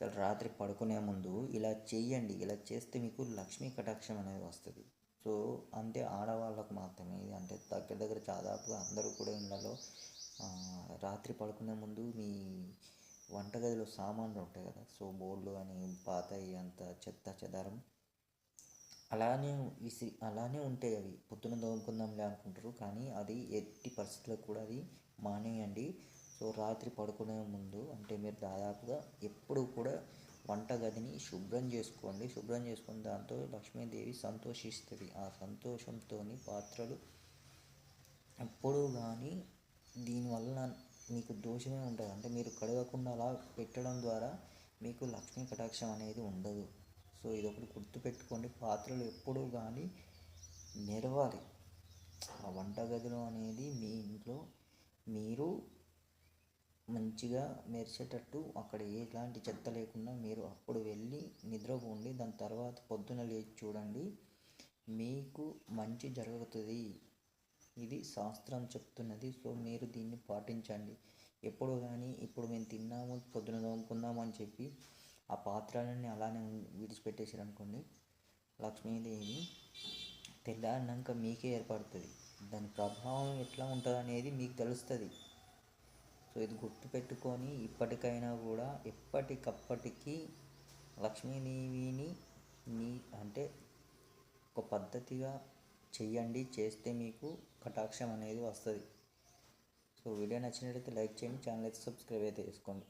అసలు రాత్రి పడుకునే ముందు ఇలా చేయండి ఇలా చేస్తే మీకు లక్ష్మీ కటాక్షం అనేది వస్తుంది. సో అంటే ఆడవాళ్ళకు మాత్రమే ఇది అంటే దగ్గర దగ్గర దాదాపుగా అందరూ కూడా ఇళ్ళలో రాత్రి పడుకునే ముందు మీ వంటగదిలో సామాన్లు ఉంటాయి కదా సో బోర్డులు అని పాత అంత చెత్త చెదారం. అలానే విసి అలానే ఉంటాయి అవి. పొద్దున దోముకుందాంలే అనుకుంటారు కానీ అది ఎట్టి పరిస్థితుల్లో కూడా అది మానేయండి. సో రాత్రి పడుకునే ముందు అంటే మీరు దాదాపుగా ఎప్పుడు కూడా వంటగదిని శుభ్రం చేసుకోండి. శుభ్రం చేసుకున్న దాంతో లక్ష్మీదేవి సంతోషిస్తుంది. ఆ సంతోషంతో పాత్రలు ఎప్పుడు కానీ దీనివల్ల మీకు దోషమే ఉంటుంది. అంటే మీరు కడగకుండా అలా పెట్టడం ద్వారా మీకు లక్ష్మీ కటాక్షం అనేది ఉండదు. సో ఇది ఒకటి గుర్తుపెట్టుకోండి. పాత్రలు ఎప్పుడూ కానీ మెరవాలి. ఆ వంటగదిలో అనేది మీ ఇంట్లో మీరు మంచిగా మెరిసేటట్టు అక్కడ ఎలాంటి చెత్త లేకుండా మీరు అప్పుడు వెళ్ళి నిద్రపోండి. దాని తర్వాత పొద్దున లేచి చూడండి. మీకు మంచి జరుగుతుంది ఇది శాస్త్రం చెప్తున్నది. సో మీరు దీన్ని పాటించండి. ఎప్పుడు కానీ ఇప్పుడు మేము తిన్నాము పొద్దున తోముకుందాము అని చెప్పి ఆ పాత్రలన్నీ అలానే విడిచిపెట్టేసారు అనుకోండి లక్ష్మీదేవి తెల్లారినాక మీకే ఏర్పడుతుంది. దాని ప్రభావం ఎట్లా ఉంటుంది అనేది మీకు తెలుస్తుంది. సో ఇది గుర్తుపెట్టుకొని ఇప్పటికైనా కూడా ఎప్పటికప్పటికి లక్ష్మీదేవిని మీ అంటే ఒక పద్ధతిగా చెయ్యండి చేస్తే మీకు కటాక్షం అనేది వస్తుంది. సో వీడియో నచ్చినట్లయితే లైక్ చేయండి ఛానల్ అయితే సబ్స్క్రైబ్ అయితే చేసుకోండి.